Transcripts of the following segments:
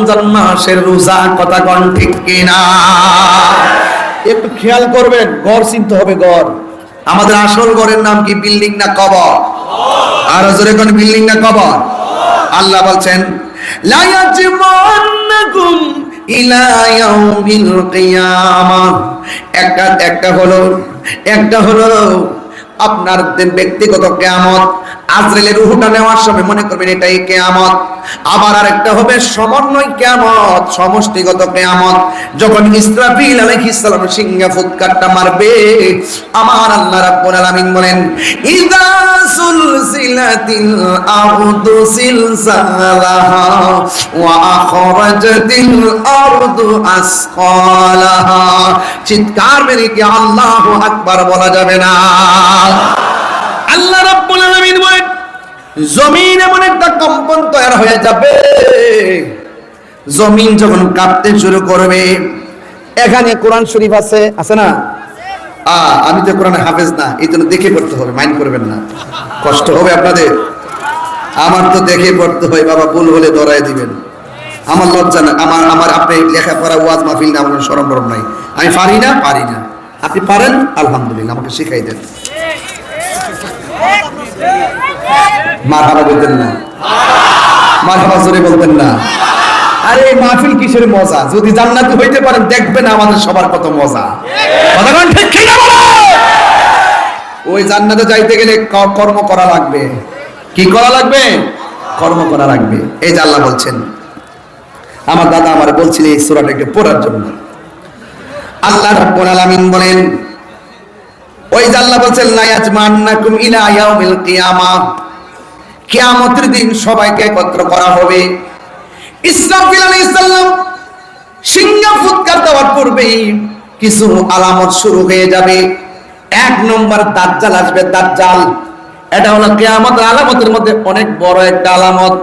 রমজান মাসের রোজা কথা কন ঠিক কিনা? একটু খেয়াল করবেন ঘর চিনতে হবে ঘর আমাদের আসল ঘরের নাম কি বিল্ডিং না কবর? আর জোরে কোন বিল্ডিং না কবর? আল্লাহ বলছেন লা ইয়াজমান্নাকুম ইলা ইয়াউমিল কিয়ামা। একটা একটা হলো একটা হলো আপনার ব্যক্তিগত কেয়ামত আজরেলের রুহুটা নেওয়ার সময় মনে করবেন এটাই কেয়ামত। আবার আরেকটা হবে সমন্বয় কেয়ামত, সমষ্টিগত কেয়ামত। যখন ইসরাফিল আলাইহিস সালাম সিংহা ফুৎকারটা মারবে, আমার আল্লাহ রাব্বুল আলামিন বলেন, ইদা সুলসিলাতিল আরদু সিলসালাহা ওয়া আখরাজাতিল আরদু আসকালাহা চিৎকার মেরে কি আল্লাহু আকবার বলা যাবে না। আল্লাহ রাব্বুল আলামিন বলেন জমিন এমন একটা কম্পন তৈরি হয়ে যাবে। জমিন যখন কাঁপতে শুরু করবে, এখানে কোরআন শরীফ আছে? আছে না? আমি তো কোরআন হাফেজ না, এই জন্য দেখে পড়তে হবে, মাইন্ড করবেন না। কষ্ট হবে আপনাদের। আমার তো দেখে পড়তে হয়, বাবা, ভুল হলে ধরাই দিবেন। আমার লজ্জা না, আমার আমার আপনি লেখাপড়া, ওয়াজ মাহফিল না, আমার সরম বরম নাই। আমি পারি না? পারি না। আপনি পারেন? আলহামদুলিল্লাহ, আমাকে শিখাই দেন। বলতেন না। জোরে বলতেন না। আরে, মাহফিল কিসের মজা? যদি জান্নাতি হইতে পারেন, দেখবেন আমাদের সবার কত মজা। ওই জান্নাতে যাইতে গেলে কর্ম করা লাগবে। কি করা লাগবে? কর্ম করা লাগবে। এই যে বলছেন। আমার দাদা আমার বলছিল এই সূরাটাকে পড়ার জন্য। আল্লাহ রাব্বুল আলামিন বলেন ওই যে আল্লাহ বলছেন, লা ইয়াজমান্নাকুম ইলা ইয়াউমিল কিয়ামা। কিয়ামতের দিন সবাইকে একত্র করা হবে। ইসরাফিল আলাইহিস সালাম সিংহা ফুৎকার দেওয়ার পূর্বেই কিছু আলামত শুরু হয়ে যাবে। এক নম্বর দাজ্জাল আসবে, দাজ্জাল। এটা হলো কিয়ামতের আলামতের মধ্যে অনেক বড় একটা আলামত।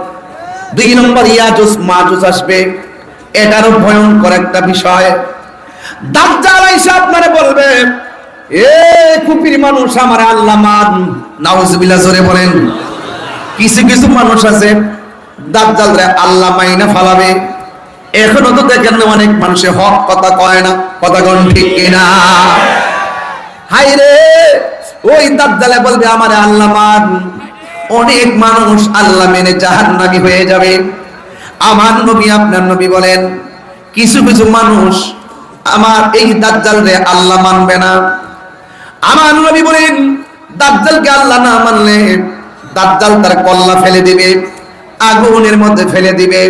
দুই নম্বর ইয়াজুস, মাজুস আসবে। এটারও ভয়ঙ্কর একটা বিষয়। দাজ্জাল আইসা আপনারে বলবে এ কুপির মানুষ আমার আল্লাহ মান। নাউজুবিল্লাহ, জোরে বলেন। কিছু কিছু মানুষ আছে, দাজ্জাল রে আল্লাহ মাইনা ফালাবে। এখনও তো দেখেন না অনেক মানুষে হক কথা কয় না, কথা কোন ঠিক কিনা। হাই রে, ওই দাজ্জালে বলবে আমার আল্লাহ মান। অনেক মানুষ আল্লাহ মেনে জাহান্নামী হয়ে যাবে। আমার নবী, আপনার নবী বলেন, কিছু কিছু মানুষ আমার এই দাজ্জাল রে আল্লাহ মানবে না। আমার নবী বলেন, দাজ্জালকে আল্লাহ না মানলে দাজ্জাল তার কল্লা ফেলে দিবে, আগুনের মধ্যে ফেলে দিবে।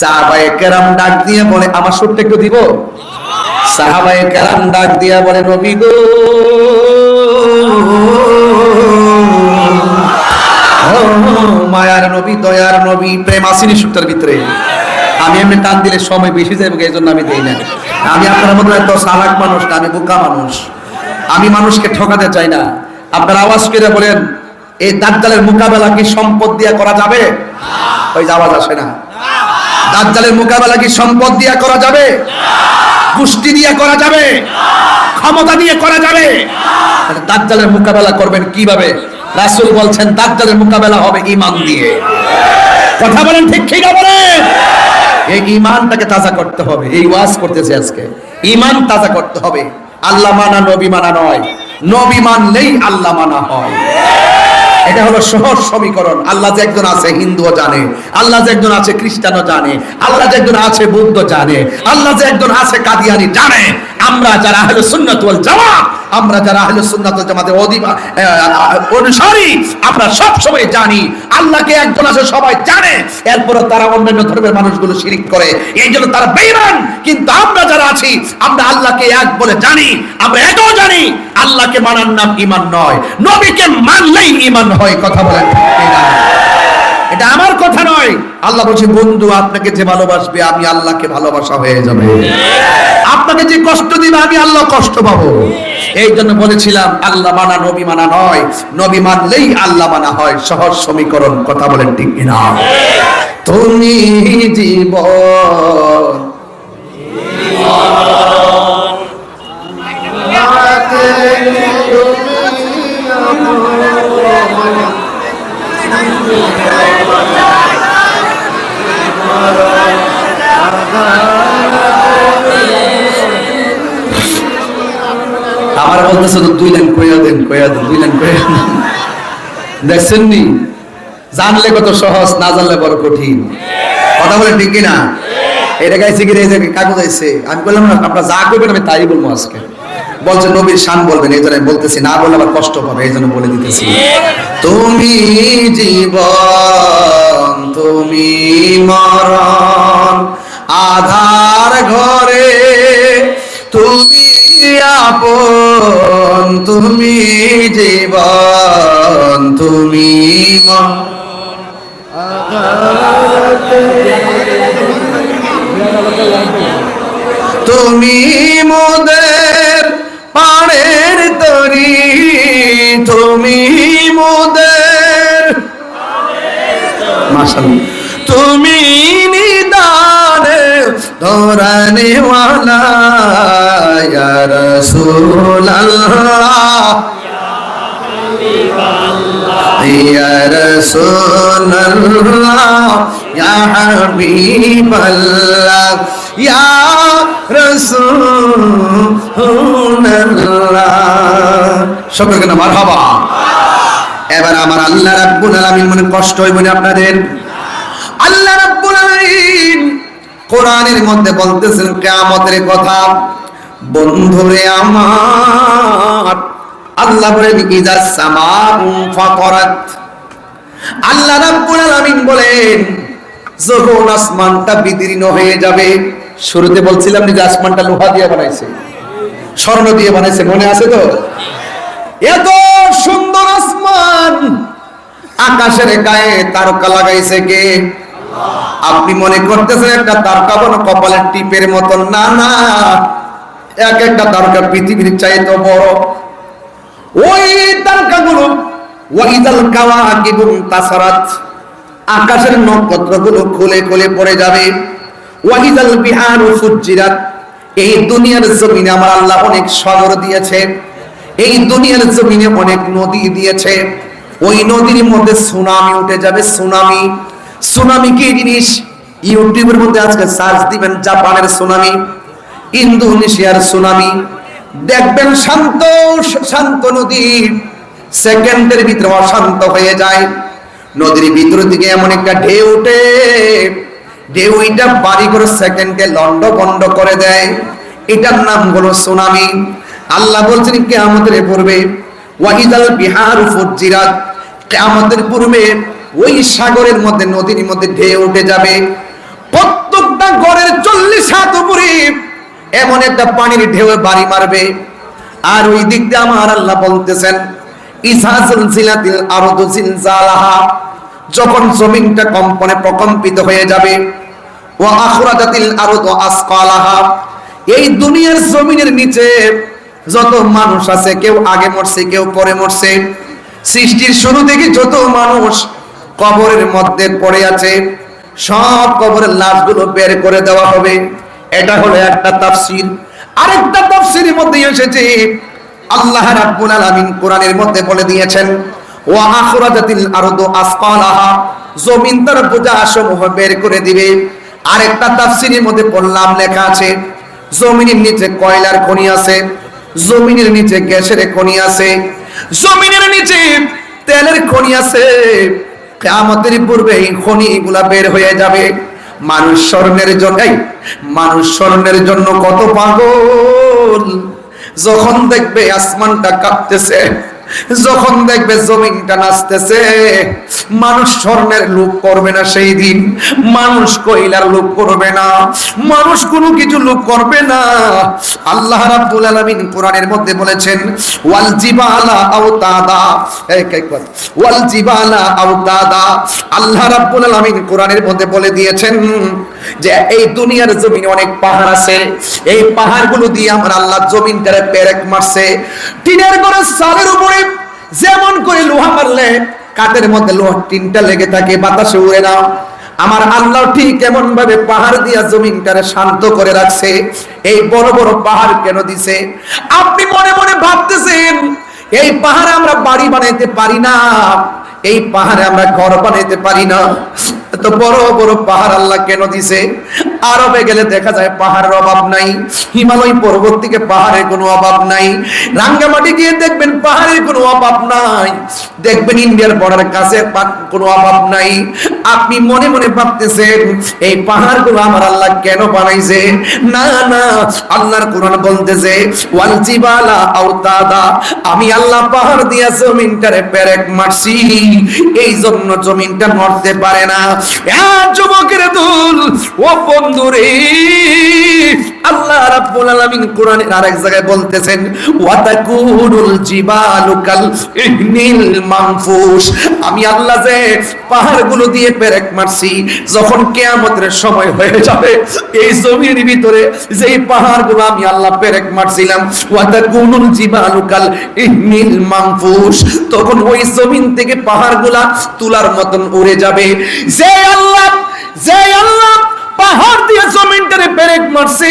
সাহাবায়ে কেরাম ডাক দিয়ে বলে, আমার সুরটা একটু দিব? সাহাবায়ে কেরাম ডাক দিয়া বলে, নবী গো। মায়ার নবী, দয়ার নবী, প্রেম আসেনি সুরটার ভিতরে। আমি এমনি টান দিলে সময় বেশি যাবে এই জন্য আমি দেই না আমি আপনার মতো এত সালাক মানুষ না, আমি বোকা মানুষ। আমি মানুষকে ঠকাতে চাই না। আপনার আওয়াজ করে বলেন, এই দাজ্জালের মোকাবেলা কি সম্পদ দিয়া করা যাবে? ওই আওয়াজ আসে না। দাজ্জালের মোকাবেলা কি সম্পদ দিয়া করা যাবে? পুষ্টি দিয়ে করা যাবে? ক্ষমতা দিয়ে করা যাবে? দাজ্জালের মোকাবেলা করবেন কীভাবে? রাসূল বলছেন, দাজ্জালের মোকাবেলা হবে ইমান দিয়ে। কথা বলেন ঠিক ঠিক বলেন? এই ঈমানটাকে তাজা করতে হবে। এই ওয়াজ করতেছে আজকে। ইমান তাজা করতে হবে। আল্লাহ মানা নবী মানা নয়। নবী মানলেই আল্লাহ মানা হয়। এটা হলো সহজ সমীকরণ। আল্লাহ যে একজন আছে হিন্দুও জানে, আল্লাহ যে একজন আছে খ্রিস্টানও জানে, আল্লাহ যে একজন আছে বৌদ্ধ জানে, আল্লাহ যে একজন আছে কাদিয়ানি জানে। আমরা যারা আহলে সুন্নাত ওয়াল জামাত, আমরা যারা আহলে সুন্নাত ওয়াল জামাতের অনুসারী, আমরা সব সময় জানি, আল্লাহকে একজন আছে সবাই জানে। এরপরে তারা অন্যান্য ধর্মের মানুষগুলো শিরিক করে, এই জন্য তারা বেঈমান। কিন্তু আমরা যারা আছি, আমরা আল্লাহকে এক বলে জানি, আমরা এটাও জানি। আল্লাহকে মানার নাম ইমান নয়। নবীকে মানলেই ইমান হয়, কথা বলেন এটা আমার কথা নয়। আল্লাহ বলছে, বন্ধু, আপনাকে যে ভালোবাসবে, আমি আল্লাহকে ভালোবাসা হয়ে যাবে। আপনাকে যে কষ্ট দিবে, আমি আল্লাহ কষ্ট পাবো। এই জন্য বলেছিলাম, আল্লাহ মানা, নবী মানা নয়। নবী মানলেই আল্লাহ মানা হয়। সহজ সমীকরণ, কথা বলেন ঠিক কিনা? তুমি জীবন আমার তো দুই লাইন দেন দেন, দুই লাইন জানলে কত সহজ, না জানলে বড় কঠিন। কথা বলে ঠিক কিনা? এটা গাইছে কি কাকু আইছে। আমি বললাম না, আপনার যা করবেন আমি তাই বলব আজকে। বলছে, নবীর শান বলবেন। এই জন্য বলতেছি, না বললে আবার কষ্ট পাবে, এই জন্য বলে দিতেছি। তুমি জীবন, তুমি মরণ, আধার ঘরে, তুমি আপন, তুমি জীবন, তুমি তুমি মোদের পাড়ের তরি তুমি মোদের। তুমি নিদানে ধরানে ওয়ালা ইয়া রাসূলুল্লাহ ইয়া হাবিবাল্লাহ ইয়া সকলকে না মারহাবা। এবার আমার আল্লাহ রাব্বুল আলামিন মনে কষ্ট হইব না আপনাদের। আল্লাহ রাব্বুল আলামিন কোরআনের মধ্যে বলতেছেন, কিয়ামতের কথা। বন্ধুরে আমার, আল্লাহ বলেন ইজা সামাউ ফাতরাত। আল্লাহ রাব্বুল আলামিন বলেন, যখন আসমানটা বিদীর্ণ হয়ে যাবে শুরুতে বলছিলাম যে আসমানটা লোহা দিয়ে বানাইছে, স্বর্ণ দিয়ে বানাইছে, মনে আছে তো? এত সুন্দর আসমান! আকাশের গায়ে তারকা লাগাইছে কে? আপনি মনে করতেছেন একটা তারকা বনো কপালের টিপের মতন? না না। এক একটা তারকা পৃথিবীর চাইতে বড়। ওই তারকাগুলো, ওয়াইদাল কাওয়াকিবুন তাসারাত, আকাশের নক্ষত্রগুলো খুলে খুলে পড়ে যাবে। ওয়াইদাল বিহারু ফুজ্জিরাত। এই দুনিয়ার জমিনে আমার আল্লাহ অনেক সাগর দিয়েছে। এই দুনিয়ার জমিনে অনেক নদী দিয়েছে। ওই নদীর মধ্যে সুনামি উঠে যাবে, সুনামি। সুনামি কি জিনিস? ইউটিউবের মধ্যে আজকে সার্চ দিবেন, জাপানের সুনামি, ইন্দোনেশিয়ার সুনামি। দেখবেন শান্ত শান্ত নদী সেকেন্ডের ভিতরে অশান্ত হয়ে যায়। নদীর ভিতর দিকে এমন একটা ঢেউ উঠে ঢেউ এটা বাড়ি করে সেকেন্ডে লন্ড বন্ড করে দেয়। এটার নাম হলো সুনামি। আল্লাহ বলছেন কে আমাদের পূর্বে ওয়াহিদাল বিহার ফুজিরাত। কেয়ামতের পূর্বে ওই সাগরের মধ্যে, নদীর মধ্যে ঢেউ উঠে যাবে। প্রত্যেকটা ঘরের চল্লিশ হাত উপরে এমন একটা পানির ঢেউ বাড়ি মারবে। আর ওই দিক দিয়ে আমার আল্লাহ বলতেছেন ইসাজিলাতিল আরদু জিলজালাহা যখন জমিনটা কম্পনে প্রকম্পিত হয়ে যাবে, ওয়া আখরাজাতিল আরদু আসকালাহা, এই দুনিয়ার জমিনের নিচে যত মানুষ আছে, কেউ আগে মরছে, কেউ পরে মরছে, সৃষ্টির শুরু থেকে যত মানুষ কবরের মধ্যে পড়ে আছে, সব কবরের লাশগুলো বের করে দেওয়া হবে। এটা হলো একটা তাফসীর। আরেকটা তাফসীরের মধ্যে এসেছে, আল্লাহ রাব্বুল আলামিন কোরআনের মধ্যে বলে দিয়েছেন ওয়া আখরাজাতিল আরদু আসকালাহা। জমিন তার বোঝা সমূহ বের করে দিবে। আরেকটা তাফসীরের মধ্যে পড়লাম লেখা আছে, জমিনের নিচে কয়লার খনি আছে, জমিনের নিচে গ্যাসের খনি আছে, জমিনের নিচে তেলের খনি আছে। কিয়ামতের পূর্বে এই খনি এগুলা বের হয়ে যাবে। মানুষ স্বর্ণের জন্য মানুষ স্বর্ণের জন্য কত পাগল। যখন দেখবে আসমানটা কাঁপতেছে যখন দেখবে জমিনটা নাচতেছে, মানুষ স্বর্ণের লোভ করবে না সেই দিন। মানুষ কইলার লোভ করবে না। মানুষ কোনো কিছু লোভ করবে না। আল্লাহ রাব্বুল আলামিন কোরআনের মধ্যে বলেছেন, ওয়াল জিবালা এক একবার ওয়াল জিবালা আওতাদা। আল্লাহ রাব্বুল আলামিন কোরআনের মধ্যে বলে দিয়েছেন যে এই দুনিয়ার জমিনে অনেক পাহাড় আছে। এই পাহাড়গুলো দিয়ে আমার আল্লাহ জমিনটারে পেরেক মারছে। টিনের করে সালের উপরে যেমন করে লোহা মারলে কাঠের মধ্যে লোহার টিনটা লেগে থাকে, বাতাসে উড়ে না। আমার আল্লাহ ঠিক এমন ভাবে পাহাড় দিয়া জমিনটারে শান্ত করে রাখছে। এই বড় বড় পাহাড় কেন দিছে? আপনি মনে মনে ভাবতেছেন, এই পাহাড়ে আমরা বাড়ি বানাইতে পারি না। এই পাহাড়ে আমরা ঘর বানাইতে পারি না। তো বড় বড় পাহাড় আল্লাহ কেন দিছে? আরবে গেলে দেখা যায় পাহাড়ের অভাব নাই, হিমালয় পর্বত থেকে পাহাড়ের কোনো অভাব নাই। রাঙ্গামাটি গিয়ে দেখবেন পাহাড়ের কোনো অভাব নাই। দেখবেন ইন্ডিয়ার বর্ডার কাছে কোনো অভাব নাই। আপনি মনে মনে ভাবতেছেন, এই পাহাড়গুলো আমার আল্লাহ কেন বানাইছে? না না, আল্লাহর কোরআন বলতেছে, ওয়াল জিবালা আওতাদা আমি আল্লাহ পাহাড় দিয়া জমিনটারে পেরেক মারছি। এই জন্য জমিনটা নড়তে পারে না। যুবকের দুল ও বন্ধুরে আল্লাহ রাব্বুল আলামিন কোরআনের আরেক জায়গায় বলতেছেন ওয়াতাকুনুল জিবালু কাল ইহনিল মানফুস। আমি আল্লাহ যে পাহাড়গুলো দিয়ে পেরেক মারছি, যখন কিয়ামতের সময় হয়ে যাবে, এই জমির ভিতরে যেই পাহাড়গুলো আমি আল্লাহ পেরেক মারছিলাম ওয়াতাকুনুল জিবালু কাল ইহনিল মানফুস। তখন ওই জমিন থেকে পাহাড়গুলা তুলার মতন উড়ে যাবে। যে আল্লাহ যে আল্লাহ পাহাড় দিয়ে জমিনটারে পেরেক মারছে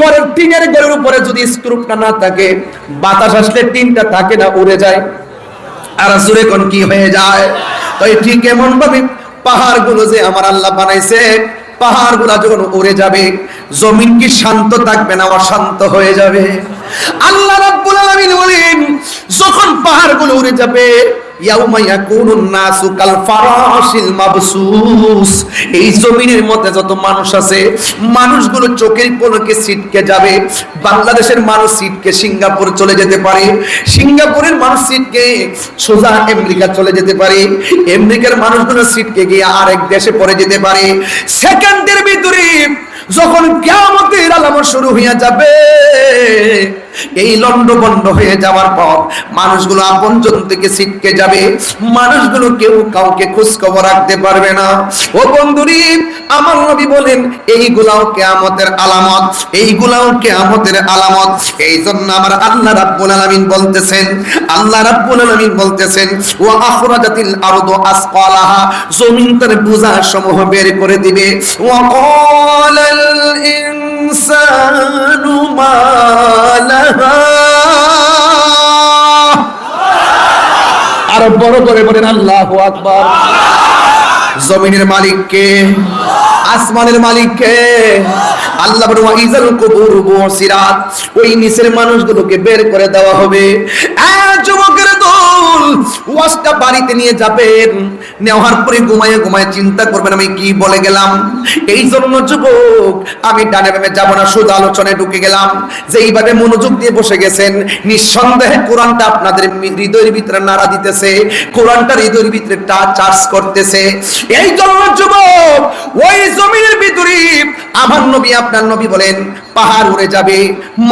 গড়ের টিনের গড়ের উপরে যদি স্ক্রুপটা না থাকে, বাতাস আসলে টিনটা থাকে না, উড়ে যায়। আর সুরে কোন কি হয়ে যায়? তো ঠিক এমন ভাবে পাহাড়গুলো যে আমার আল্লাহ বানাইছে, পাহাড়গুলা যখন উড়ে যাবে, জমিন কি শান্ত থাকবে না অশান্ত হয়ে যাবে? আল্লাহ রাব্বুল আলামিন বলেন, যখন পাহাড়গুলো উড়ে যাবে এই জমিনের মধ্যে যত মানুষ আছে, মানুষগুলো চোখের যাবে। বাংলাদেশের মানুষ ছিটকে সিঙ্গাপুর চলে যেতে পারে। সিঙ্গাপুরের মানুষ ছিটকে সোজা আমেরিকা চলে যেতে পারে। আমেরিকার মানুষগুলো ছিটকে গিয়ে আরেক দেশে পড়ে যেতে পারে। সেকেন্ডের ভিতরে যখন কিয়ামতের আলামত শুরু হইয়া যাবে এই লন্ড বন্ড হয়ে যাওয়ার পর মানুষগুলো আপনজন থেকে ছিটকে যাবে। মানুষগুলো কেউ কাউকে খোঁজ খবর রাখতে পারবে না। ও বন্ধুরি, আমার নবী বলেন, এইগুলাও কেয়ামতের আলামত, এইগুলাও কেয়ামতের আলামত। এই জন্য আমার আল্লাহ রাব্বুল আলামিন বলতেছেন, আল্লাহ রাব্বুল আলামিন বলতেছেন, ওয়া আখরাজাতিল আরদু আসকালাহা। জমিন তার বোঝা সমূহ বের করে দিবে। ওয়া ক্বালাল ইনসানু মা লাহা আরও বড় করে বলেন, আল্লাহ আকবার। জমিনের মালিককে, আসমানের মালিককে, আল্লাহ ওয়াইজাল কুবুর বুসিরাত ওই নিচের মানুষগুলোকে বের করে দেওয়া হবে। যুবকের ওয়াজটা বাড়িতে নিয়ে যাবেন। নেওয়ার পরে চিন্তা করবেন, আমি কি বলে গেলাম? এই জন্য যুবক, আমি ডানে বামে যাব না শুধু আলোচনায় ঢুকে গেলাম। যে এইভাবে মনোযোগ দিয়ে বসে গেছেন, নিঃসন্দেহে কোরআনটা আপনাদের হৃদয়ের ভিতরে নাড়া দিতেছে, কোরআনটা হৃদয়ের ভিতরে চার্জ করতেছে। এই জন্য যুবক, ওই জমিনের ভিতরে আমার নবী, আপনার নবী বলেন, পাহাড় উড়ে যাবে,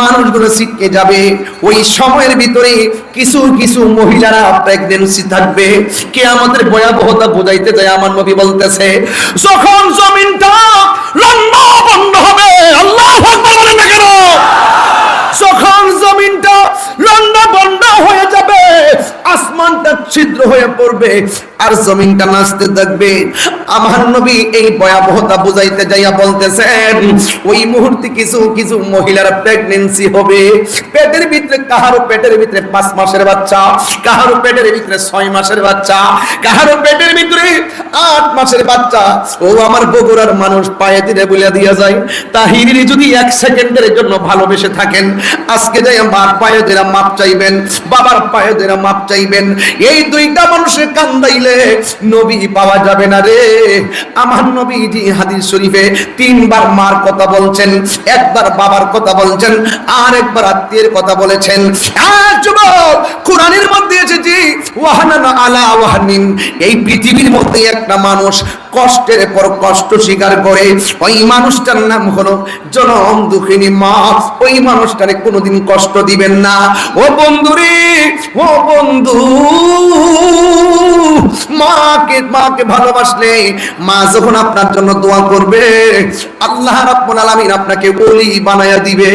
মানুষগুলো ছিটকে যাবে। ওই সময়ের ভিতরে কিছু কিছু মহিলারা প্রেগনেন্সি থাকবে। কে আমাদের ভয়াবহতা বোঝাইতে যায়, আমার নবী বলতেছে, যখন জমিনটা লম্বা বন্ধ হবে, আল্লাহ বলেন না কেন? যখন জমিনটা লম্বা বন্ধ হয়ে যাবে, আসমানটা ছিদ্র হয়ে পড়বে আর জমিনটা নাচতে থাকবে। আমার নবী এই ভয়াবহতা বুঝাইতে যাইয়া বলতেছেন, ওই মুহূর্তে কিছু কিছু মহিলার প্রেগনেন্সি হবে। পেটের ভিতরে কাহারো পেটের ভিতরে পাঁচ মাসের বাচ্চা, কাহারো পেটের ভিতরে ছয় মাসের বাচ্চা, কাহারো পেটের ভিতরে আট মাসের বাচ্চা। ও আমার বগুড়ার মানুষ, পায়ে দিলে বলে দিয়া যায়। তাহিরি যদি এক সেকেন্ডের জন্য ভালোবেসে থাকেন, আজকে যাই আমার পায়ে দেরা মাপ চাইবেন, বাবার পায়ে দেরা মাপ চাইবেন। এই দুইটা মানুষের কান্দাইলে নবী পাওয়া যাবে না রে। আমার নবীজি হাদিস শরীফে তিনবার মার কথা বলছেন, একবার বাবার কথা বলছেন, আর একবার আত্মীয়ের কথা বলেছেন। যুবক, কোরআনের মধ্যে এসেছি আলা ওয়াহানিন। এই পৃথিবীর মধ্যে একটা মানুষ কষ্টের পর কষ্ট স্বীকার করে, ওই মানুষটার নাম হলো জনম দুঃখিনী মা। ওই মানুষটারে কোনোদিন কষ্ট দিবেন না। ও বন্ধুরে, ও বন্ধু মাকে মাকে ভালোবাসলে মা যখন আপনার জন্য দোয়া করবে, আল্লাহ রাব্বুল আলামিন আপনাকে ওলি বানায়া দিবে।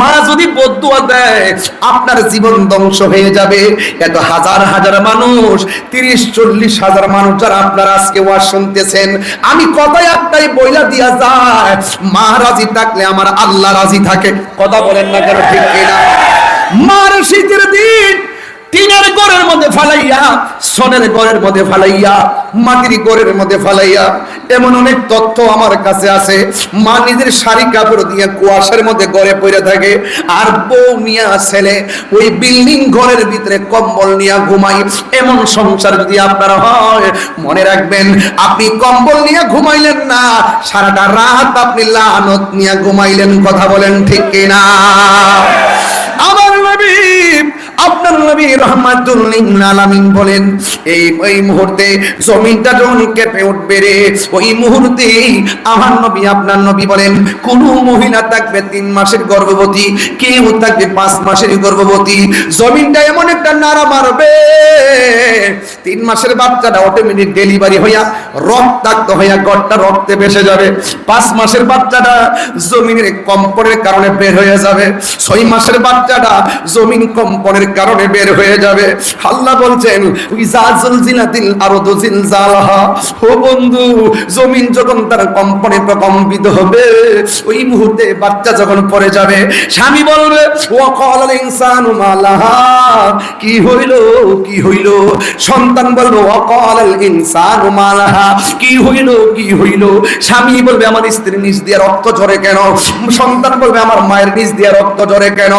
মা যদি বদুয়া দেয়, আপনার জীবন ধ্বংস হয়ে যাবে। এত হাজার হাজার মানুষ, তিরিশ, চল্লিশ হাজার মানুষ যারা আপনারা আজকে ওয়াজ শুনতেছেন, আমি কথায় একটাই বইলা দিয়া যায়, মা রাজি থাকলে আমার আল্লাহ রাজি থাকে। কথা বলেন না কেন ঠিক কিনা? মার শীতের দিন টিনের ঘরের মধ্যে ফালাইয়া, সনের ঘরের মধ্যে ফালাইয়া, মাটির ঘরের মধ্যে ফালাইয়া, এমন অনেক তথ্য আমার কাছে আছে। মা নিজের শাড়ি কাপড় দিয়ে কুয়াশার মধ্যে গড়ে পড়ে থাকে। আর বউ নিয়া ছেলে, ওই বিল্ডিং ঘরের ভিতরে কম্বল নিয়া ঘুমাই। এমন সংসার যদি আপনার হয়, মনে রাখবেন, আপনি কম্বল নিয়ে ঘুমাইলেন না, সারাটা রাত আপনি লানত নিয়ে ঘুমাইলেন, কথা বলেন ঠিক কিনা? আমার নবী আপনার নবী রহমাতুল আলামিন বলেন, এই মুহূর্তে জমিনটা যখন কেঁপে উঠবে রে, ওই মুহূর্তে আমার নবী, আপনার নবী বলেন, কোন মহিলা থাকবে তিন মাসের গর্ভবতী, কেউ থাকবে পাঁচ মাসের গর্ভবতী। জমিনটা এমন একটা নাড়া মারবে, তিন মাসের বাচ্চাটা অটোমেটিক ডেলিভারি হইয়া রক্তাক্ত হইয়া গড়টা রক্তে ভেসে যাবে। পাঁচ মাসের বাচ্চাটা জমিনের কম্পনের কারণে বের হয়ে যাবে। ছয় মাসের বাচ্চাটা জমিন কম্পনের কারণে বের হয়ে যাবে। আল্লাহ বলছেন ইজাজুল জিনাতিল আরদু জিলজালাহা। ও বন্ধু, জমিন যখন তার কম্পনে প্রকম্পিত হবে, ওই মুহূর্তে বাচ্চা যখন পড়ে যাবে, স্বামী বলবে মালাহা। কি হইল? কি হইল? সন্তান বলবে কি হইল? কি হইল? স্বামী বলবে, আমার স্ত্রীর নিজ দিয়ে রক্ত ঝরে কেন? সন্তান বলবে, আমার মায়ের নিজ দিয়ে রক্ত ঝরে কেন?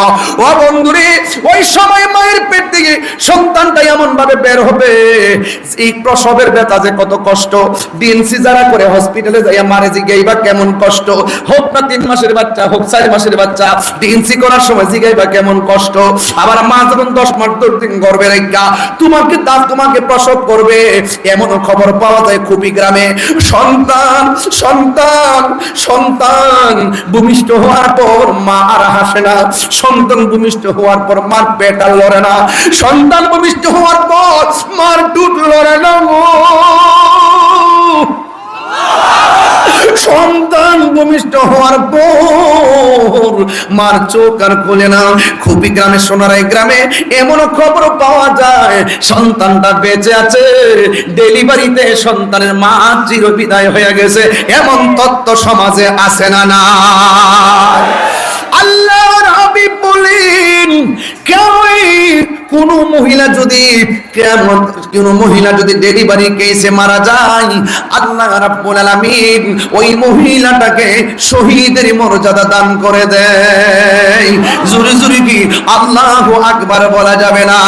ও বন্ধুরে, ওই সময় মায়ের পেট থেকে সন্তানটা এমন ভাবে বের হবে। এই প্রসবের ব্যথা যে কত কষ্ট। ডিএনসি যারা করে হসপিটালে যাইয়া মারে জিগাইবা কেমন কষ্ট। হোক না তিন মাসের বাচ্চা, হোক চার মাসের বাচ্চা ডিএনসি করার সময় জিগাইবা কেমন কষ্ট। আবার মা যখন দশ মাস দশ দিন গর্বে রেখা তোমাকে তা তোমাকে প্রসব করবে। এমন খবর পাওয়া যায় খুবই গ্রামে। সন্তান সন্তান সন্তান ভূমিষ্ঠ হওয়ার পর মা আর হাসে না। সন্তান ভূমিষ্ঠ হওয়ার পর মার পেট আর লড়ে না, সন্তান ভূমিষ্ঠ হওয়ার পর মার টুট লড়ে না। সন্তান ভূমিষ্ঠ হওয়ার পর মার চোখ আর খোলে না। খুবই গ্রামে সোনারাই গ্রামে এমন খবর পাওয়া যায়, সন্তানটা বেঁচে আছে। ডেলিভারিতে সন্তানের মা চির বিদায় হয়ে গেছে। এমন তত্ত্ব সমাজে আসে না না আল্লাহর হাবিব বলেন, কেউই কোনো মহিলা যদি কেমন কোনো মহিলা যদি ডেলিভারি কেসে মারা যায়, আল্লাহ রাব্বুল আলামিন ওই মহিলাটাকে শহীদের মর্যাদা দান করে দেয়। জোরে জোরে কি? আল্লাহু আকবার বলা যাবে না।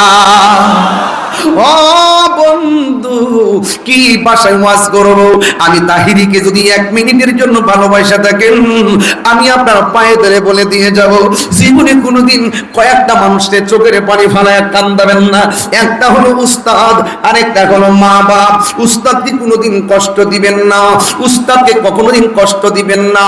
কি ভাষায় ওয়াজ করব? আমি তাহিরিকে যদি এক মিনিটের জন্য ভালোবাসা থাকেন আমি আপনার পায়ে ধরে বলে দিয়ে যাব। জীবনে কোনোদিন কয়েকটা মানুষের চোখের পানি ফালায় কান্দাবেন না। একটা হলো উস্তাদ, আরেকটা হলো মা বাপ। উস্তাদকে কোনোদিন কষ্ট দিবেন না। উস্তাদকে কখনোদিন কষ্ট দিবেন না।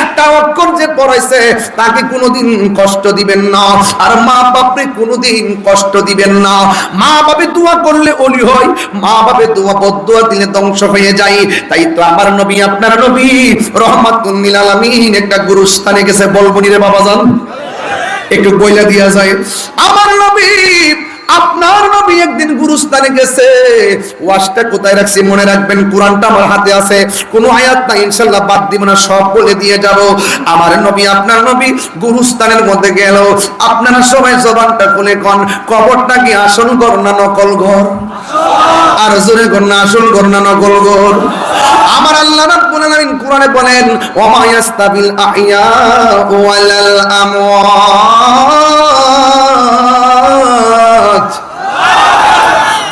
একটা অক্ষর যে পড়াইছে, তাকে কোনোদিন কষ্ট দিবেন না। আর মা বাপরে কোনোদিন কষ্ট দিবেন না। মা বাপে দোয়া করলে অলি হয়, মা বাপে দোয়া বদুয়া দিলে ধ্বংস হয়ে যায়। তাই তো আমার নবী, আপনার নবী রহমাতুল্লিল আলামিন একটা গুরুস্থানে গেছে বলবনি রে বাবা জান একটু বইলা দিয়া যায়। আমার নবী আপনার নবী একদিন গুরুস্থানে গেছে। ওয়াজটা কোথায় রাখছি মনে রাখবেন? কোরআনটা আমার হাতে আছে। কোনো আয়াত না ইনশাআল্লাহ বাদ দিব না, সব বলে দিয়ে যাব। আমার নবী, আপনার নবী গুরুস্থানের মধ্যে গেল। আপনারা সবাই জবানটা খুলে কোন, কবরটা কি আসল ঘর না নকল ঘর? আর জোরে ঘর না, আসল ঘর না নকল ঘর? আমার আল্লাহ রাব্বুল আলামিন কোরআনে বলেন, ওমা ইয়াস্তাবিল আহইয়া ওয়ালাল আমওয়াত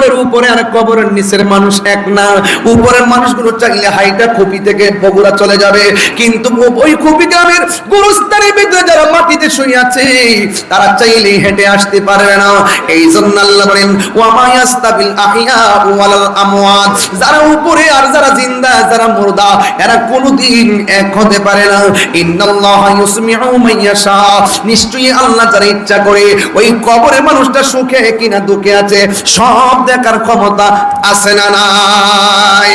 কবরের উপরে আর কবরের নিচের মানুষ এক না। উপরের মানুষগুলো চাইলে হাইটা খুপি থেকে বগুড়া চলে যাবে। কিন্তু ওই খুপি গ্রামের গুরুস্থানের ভিতরে যারা মাটিতে শুয়ে আছে, তারা চাইলেই হেঁটে আসতে পারবে না। এই জন্য আল্লাহ বলেন, ওয়ামা ইয়াস্তাবিল আহইয়া ওয়ালাল আমওয়াত। যারা উপরে আর যারা জিন্দা, যারা মুর্দা, এরা কোনোদিন এক হতে পারে না। ইন্নাল্লাহা ইউসমিউ মাইয়াশা নিশ্চয়ই আল্লাহ যারা ইচ্ছা করে ওই কবরের মানুষটা সুখে কিনা দুঃখে আছে, সব দেখার ক্ষমতা আছে না নাই।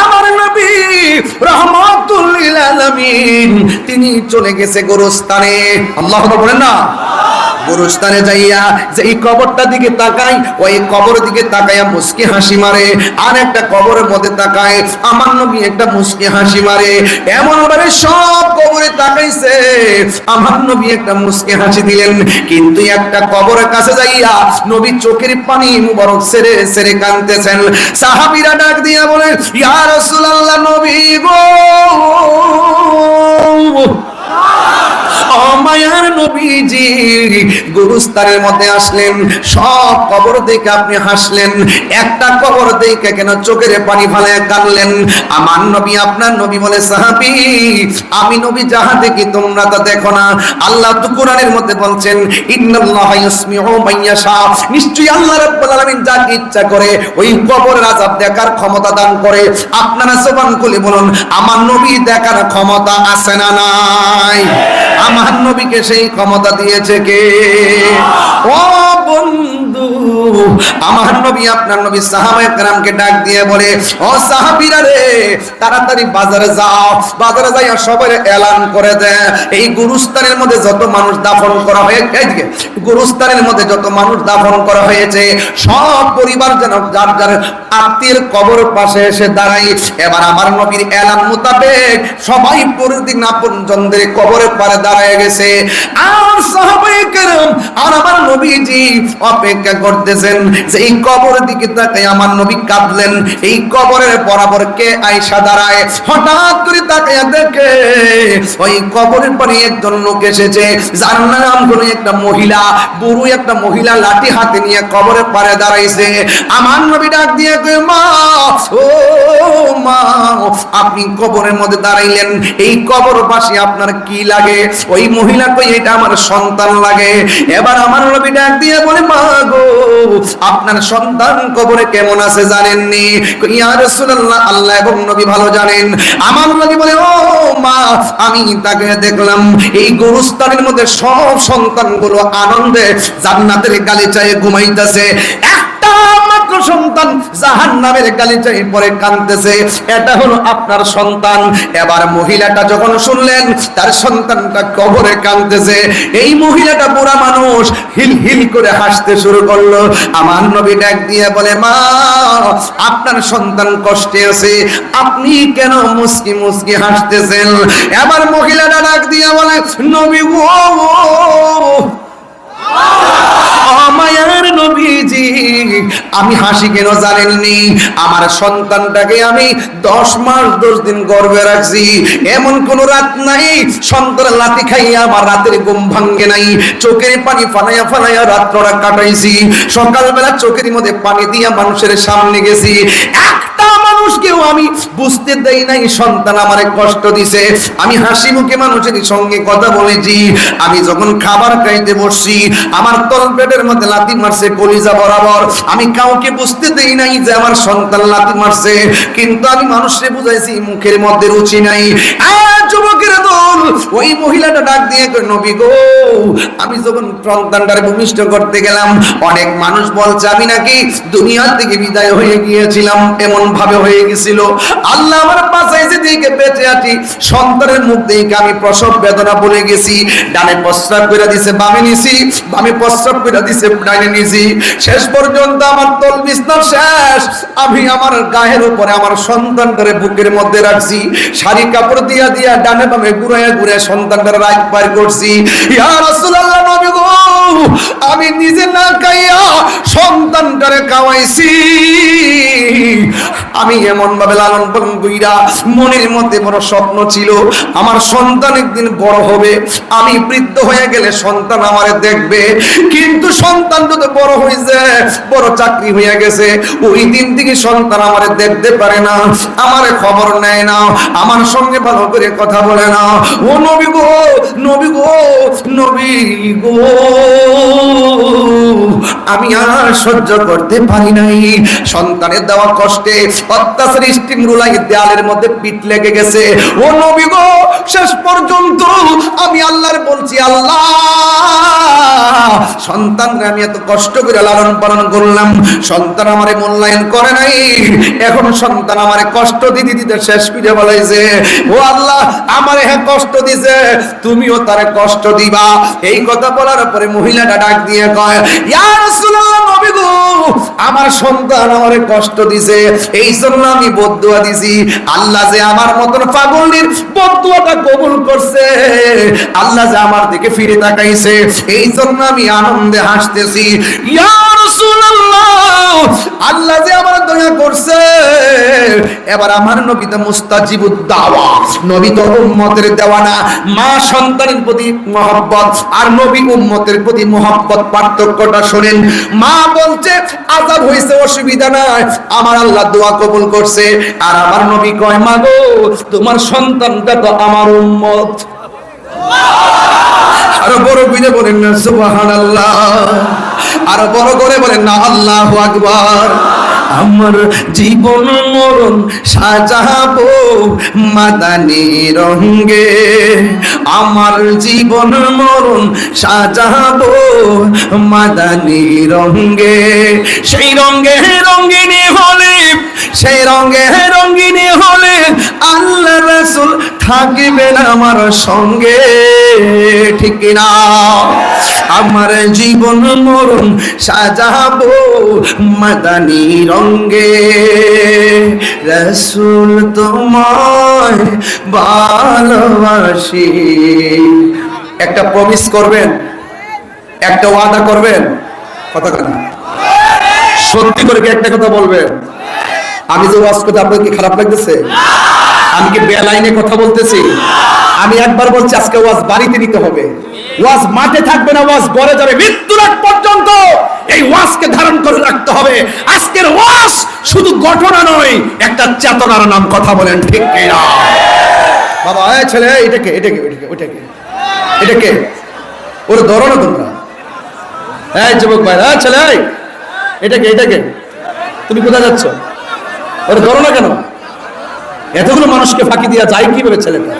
আমার নবী রহমতুল্লিল আলামিন, তিনি চলে গেছে গোরস্থানে। আল্লাহ বলেন না? গোরস্থানে যাইয়া যে এই কবরটা দিকে তাকাই, ওই কবর দিকে তাকাইয়া মুসকি হাসি মারে, আর একটা কবরের মধ্যে তাকায়, আমার নবী একটা মুসকি হাসি মারে, এমন ভাবে সব কবরে তাকাইছে, আমার নবী একটা মুসকে হাসি দিলেন, কিন্তু একটা কবরের কাছে যাইয়া নবী চোখের পানি মুবারক সেরে সেরে কাঁদতেছেন। সাহাবীরা ডাক দিয়া বলে, ইয়া রাসূলুল্লাহ নবী গো! মায়ার নবীজি গুরুস্তানের মধ্যে আসলেন। সব কবর দেখে আপনি হাসলেন। একটা কবর দেখে কেন চোখের পানি ফালে কাঁদলেন? আমার নবী, আপনার নবী বলে, সাহাবি, আমি নবী যাহা দেখি তোমরা তা দেখো না। আল্লাহ তো কোরআনের মধ্যে বলছেন, ইন্নাল্লাহা ইউসমিউ মাইয়াশা। নিশ্চয়ই আল্লাহ রাব্বুল আলামিন যাকে ইচ্ছা করে ওই কবরের আযাব দেখার ক্ষমতা দান করে। আপনারা জবান খুলে বলুন, আমার নবী দেখার ক্ষমতা আছে না না নাই। আমার নবীকে সেই ক্ষমতা দিয়েছে কে? ও বন্ধু আমার নবী, আপনার নবী সাহাবায়ে কেরামকে ডাক দিয়ে বলে, ও সাহাবীরা রে, তাড়াতাড়ি বাজারে যাও। বাজারে যাই সবাই এলান করে দেয় এই গুরুস্থানের মধ্যে যত মানুষ দাফন করা হয়েছে এইদিকে গুরুস্থানের মধ্যে যত মানুষ দাফন করা হয়েছে, সব পরিবার যেন যার যার আত্মীয়ের কবর পাশে এসে দাঁড়াই এবার আমার নবীর এলান মোতাবেক সবাই প্রতিদিন আপন জনদের কবরের পারে দাঁড়ায় গেছে। আর সাহাবায়ে কেরাম, আর আমার নবীজি অপেক্ষা করতেছেন যে এই কবর দিকে তাকায় আমার নবী কাঁদলেন। এই কবরের বরাবর কে আয়সা দাঁড়ায়? হঠাৎ করে তাকায় দেখে, ওই কবরের পরে একজন লোক এসেছে, যার নাম হলো একটা মহিলা। বুড়ো একটা মহিলা লাঠি হাতে নিয়ে কবরের পারে দাঁড়াইছে। আমার নবী ডাক দিয়ে মা, ও মা, আপনি কবরের মধ্যে দাঁড়াইলেন। এই কবর পাশে আপনার কি লাগে? ওই মহিলা কই এটা আমার সন্তান লাগে। এবার আমার নবী ডাক দিয়ে বলে, মা গো আপনার সন্তান কবরে কেমন আছে জানেননি? ইয়া রাসূলুল্লাহ, আল্লাহ এবং নবী ভালো জানেন। আমার নবী বলে, ও মা, আমি তাকে দেখলাম, এই গরুস্থানের মধ্যে সব সন্তানগুলো আনন্দে জান্নাতের গালিচায় ঘুমাইতেছে। একটা মাত্র সন্তান জাহান নামের গালিচায় পরে কাঁদতেছে। এটা হলো আপনার সন্তান। এবার মহিলাটা যখন শুনলেন, তার সন্তানটা কবরে কাঁদতেছে। এই মহিলাটা বুড়া মানুষ হিল হিল করে হাসতে শুরু করল। আমার নবী ডাক দিয়ে বলে, মা, আপনার সন্তান কষ্টে আছে। আপনি কেন মুসকি মুসকি হাসতেছেন? এবার মহিলাটা ডাক দিয়ে বলে, নবী গো নবীজি, আমি হাসি কেন জানেননি আমার সন্তানটাকে আমি দশ মাস, দশ দিন গর্বে রাখছি। এমন কোন রাত নাই সন্তান লাতি খাইয়া আমার রাতের ঘুম ভাঙ্গে নাই। চোখের পানি ফালাইয়া ফালাইয়া রাত্রটা কাটাইছি। সকালবেলা চোখের মধ্যে পানি দিয়া মানুষের সামনে গেছি। একটা মানুষকেও আমি বুঝতে দেই নাই। সন্তান আমারে কষ্ট দিছে। আমি হাসি মুখে মানুষের সঙ্গে কথা বলেছি। আমি যখন খাবার খাইতে বসছি, আমার তল পেটের মধ্যে লাথি মারছে, কলিজা বরাবর। আমি কাউকে বুঝতে দেই নাই যে আমার সন্তান লাতি মারছে। কিন্তু আমি মানুষকে বুঝাইছি, মুখের মধ্যে রুচি নাই। আর দল। ওই মহিলাটা ডাক দিয়ে নবী গো, আমি যখন সন্তানটারে ভূমিষ্ঠ করতে গেলাম, অনেক মানুষ বলছে, আমি নাকি দুনিয়ার থেকে বিদায় হয়ে গিয়েছিলাম এমন ভাবে হয়ে গেছিল। আল্লাহ আমার বেঁচে আছি সন্তানের মুখ আমি প্রসব বেদনা বলে গেছি। ডানে প্রস্রাব করে দিছে, বামে নিছি, বামে প্রস্রাব করে দিছে, ডানে নিছি। শেষ পর্যন্ত আমার তল বিছনা শেষ। আমি আমার গায়ের উপরে, আমার সন্তানটারে বুকের মধ্যে রাখছি। শাড়ি কাপড় দিয়া দিয়া ডানে বামে ঘুরাইয়া ঘুরে সন্তানদের রাখ পার করছি। ইয়া রাসূলুল্লাহ আমি নিজে না খাইয়া সন্তানটারে খাওয়াইছি। আমি এমন ভাবে লালন পালন কইরা মনের মধ্যে বড় স্বপ্ন ছিল, আমার সন্তান একদিন বড় হবে, আমি বৃদ্ধ হয়ে গেলে সন্তান আমারে দেখবে। কিন্তু সন্তান যদি বড় হয়েছে বড় চাকরি হয়ে গেছে, ওই দিন থেকে সন্তান আমারে দেখতে পারে না, আমারে খবর নেয় না, আমার সঙ্গে ভালো করে কথা বলে না। ও নবী গো নবী গো নবী গো। আমি আর সহ্য করতে পারি নাই। সন্তানের দেওয়া কষ্টে অত্যাচারী স্টিম রুলাই দেয়ালের মধ্যে পিট লেগে গেছে। ও নবী গো, শেষ পর্যন্ত আমি আল্লাহর বলছি, আল্লাহ! সন্তানরা আমি এত কষ্ট করে লালন পালন করলাম, সন্তান আমারে মূল্যায়ন করে নাই। এখন সন্তান আমারে কষ্ট দিতে দিতে শেষ করে বলাইছে ও আল্লাহ, আমারে হ্যাঁ কষ্ট দিছে, তুমিও তারে কষ্ট দিবা। এই কথা বলার পরে মহিলাটা ডাক দিয়ে কয়, ইয়া রাসূলুল্লাহ আমার সন্তান আমারে কষ্ট দিছে এই জন্য আমি বদুয়া দিছি। আল্লাহ যে আমার মতন পাগলের বদুয়াটা কবুল করছে, আল্লাহ যে আমার দিকে ফিরে তাকাইছে এই জন্য আমি আনন্দে হাসতেছি। ইয়া রাসূলুল্লাহ, আল্লাহ যে আমার দয়া করছে। এবার আমার নবী তো মুস্তাজিবুদ দাওয়া। নবী তো উম্মতের দেওয়ানা। মা সন্তানের প্রতি মহব্বত আর নবী উম্মতের প্রতি মহব্বত পার্থক্যটা শোনেন। মা বলছে, আজাব হয়েছে অসুবিধা নাই। আমার আল্লাহ দোয়া কবুল করছে। আর আমার নবী কয় মা গো তোমার সন্তানটা তো আমার উম্মত। আরও বড় বিনে বলেন না সুবহানাল্লাহ। আরও বড় করে বলেন না আল্লাহু আকবার। আমার জীবন মরণ সাজাবো মাদানি রঙ্গে আমার জীবন মরণ সাজাবো মাদানি রঙ্গে সেই রঙ্গে রঙ্গিনী হলে, সেই রঙ্গে রঙ্গিনী হলে আল্লাহ রাসূল থাকবেন আমার সঙ্গে। ঠিক না আমার জীবন মরণ সাজাবো মাদানি রঙ্গে রসুল তোমায় ভালোবাসি একটা প্রমিস করবেন, একটা ওয়াদা করবেন। কথা কেনা সত্যি করে একটা কথা বলবেন? আমি যে ওয়াজ করতে আপনার কি খারাপ লাগতেছে? আমি কি বেলাইনে কথা বলতেছি? আমি একবার বলছি, আজকে ওয়াজ বাড়িতে নিতে হবে। ওয়াজ মাঠে থাকবে না, ওয়াজ গড়ে যাবে। মৃত্যুর আগ পর্যন্ত এই ওয়াজকে ধারণ করে রাখতে হবে। আজকের ওয়াজ শুধু ঘটনা নয়, একটা চেতনার নাম কথা বলেন, ঠিক কিনা? বাবা, এই ছেলে এটাকে এটাকে এটাকে ওইটাকে এটাকে ওর ধরো না তোমরা। এই যুবক ভাই এই ছেলে এটাকে এটাকে তুমি কোথায় যাচ্ছ? ওর ধরো না কেন? এতগুলো মানুষকে ফাঁকি দিয়া যায় কীভাবে ছেলেটা?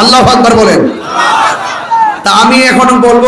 আল্লাহ আকবার বলেন। তা আমি এখন বলব